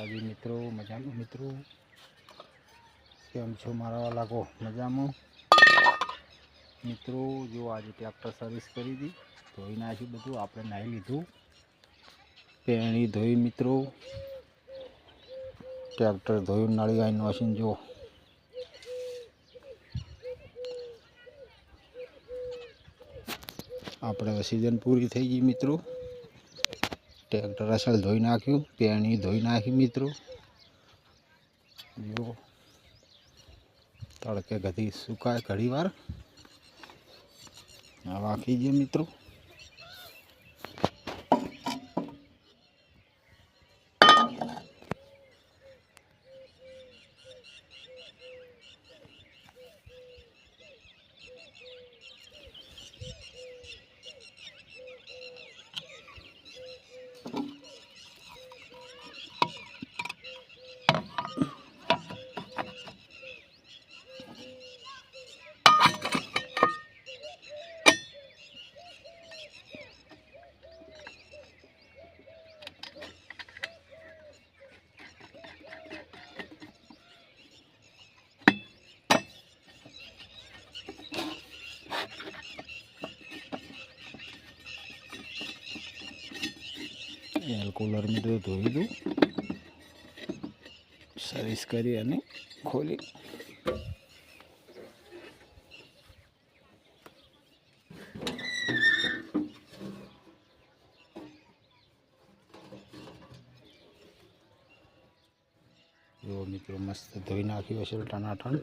માતાજી મિત્રો, મજામાં? મિત્રો, કેમ છો મારા લાગો મજામાં? મિત્રો, જો આજે ટ્રેક્ટર સર્વિસ કરી હતી ધોઈ નાખ્યું બધું આપણે નાહી લીધું. પેણી ધોઈ મિત્રો, ટ્રેક્ટર ધોયું નળી આવીને મશીન જો. આપણે સિઝન પૂરી થઈ ગઈ મિત્રો. ટ્રેક્ટર અસલ ધોઈ નાખ્યું, પેણી ધોઈ નાખી મિત્રો. જો તડકે ગધી સુકાય ઘડી વાર આ વાંકી છે મિત્રો. એલ કુલર મિત્રો ધોઈ દઉં સર્વિસ કરી અને ખોલી. જો મિત્રો, મસ્ત ધોઈ નાખ્યું હશે ટનાટન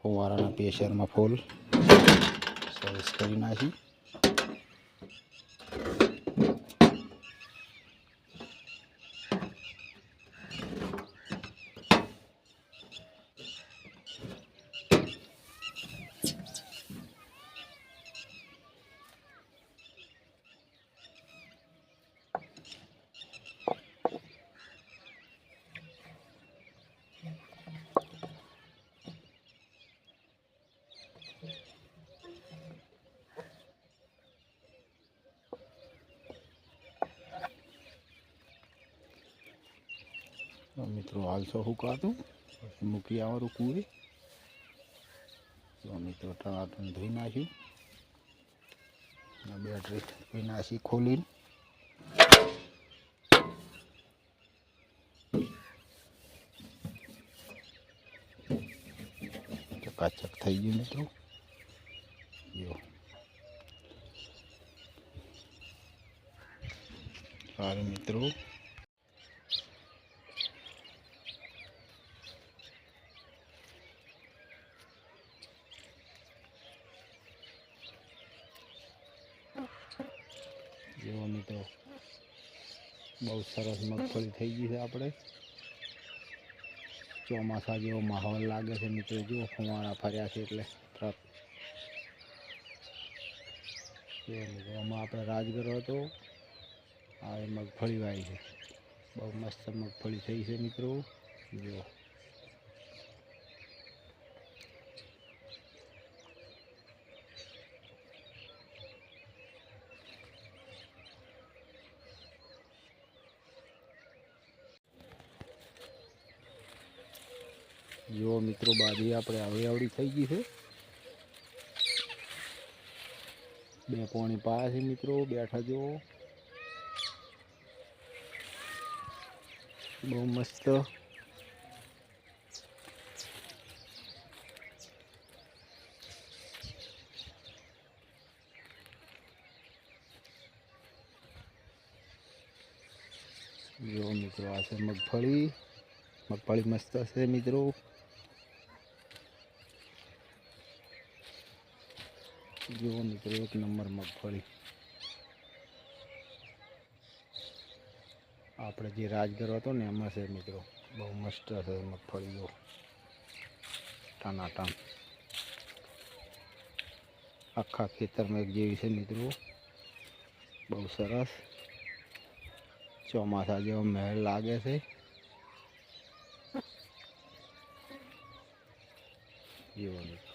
ફુવારાના પ્રેશરમાં ફૂલ સર્વિસ કરી નાખી. મિત્રો હાલ છો હુકાતું પછી મૂકી આવવાનું કૂવે તો મિત્રો ટમાટરને ધોઈ નાખ્યું અને બેટરી ધોઈ નાખી ખોલીને ચકાચક થઈ ગયું મિત્રો જો સારું મિત્રો જેવો મિત્રો બહુ સરસ મગફળી થઈ ગઈ છે આપણે. ચોમાસા જેવો માહોલ લાગે છે મિત્રો જુઓ ફુવારા ફર્યા છે એટલે તરત. એમાં આપણે રાજગરો હતો, આ મગફળી વાય છે. બહુ મસ્ત મગફળી થઈ છે મિત્રો જુઓ જુઓ મિત્રો, બાજરી આપણે આવડી આવડી થઈ ગઈ છે. બે પોણી પાયા છે મિત્રો, બેઠા જુઓ. બહુ મસ્ત. જુઓ મિત્રો, આ છે મગફળી. મગફળી મસ્ત હશે મિત્રો. જુઓ મિત્રો એક નંબર મગફળી આપણે જે રાજગર હતો ને એમાં છે મિત્રો બહુ મસ્ત છે મગફળી જો ટાનાટાન આખા ખેતરમાં એક જેવી છે મિત્રો બહુ સરસ ચોમાસા જેવો મહેલ લાગે છે જેવો મિત્રો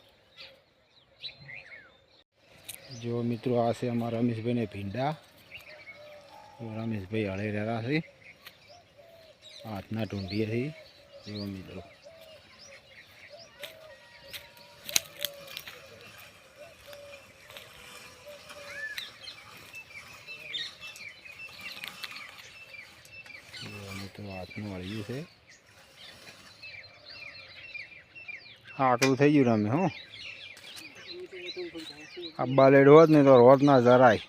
જો મિત્રો, આ છે અમારા રમેશભાઈને ભીંડા. રમેશભાઈ હળી રહ્યા છે. હાથના ઢૂંઢીએથી. જેવો મિત્રો. મિત્રો, હાથનું વળ્યું છે. આકરું થઈ ગયું રમે, હો. આ બાલેડ હોત ને તો રોત ના જરાય.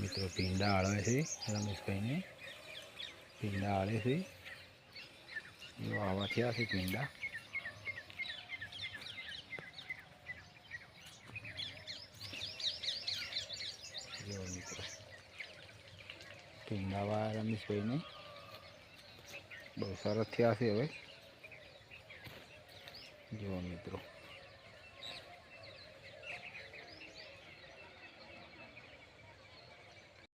મિત્રો પીંડા આળે છે, રમેશભાઈને. પીંડા આળે છે. એવો આવા થયા છે પીંડા. જેવો મિત્રો પીંડાવા રમેશભાઈને બહુ સરસ થયા છે હવે જુઓ મિત્રો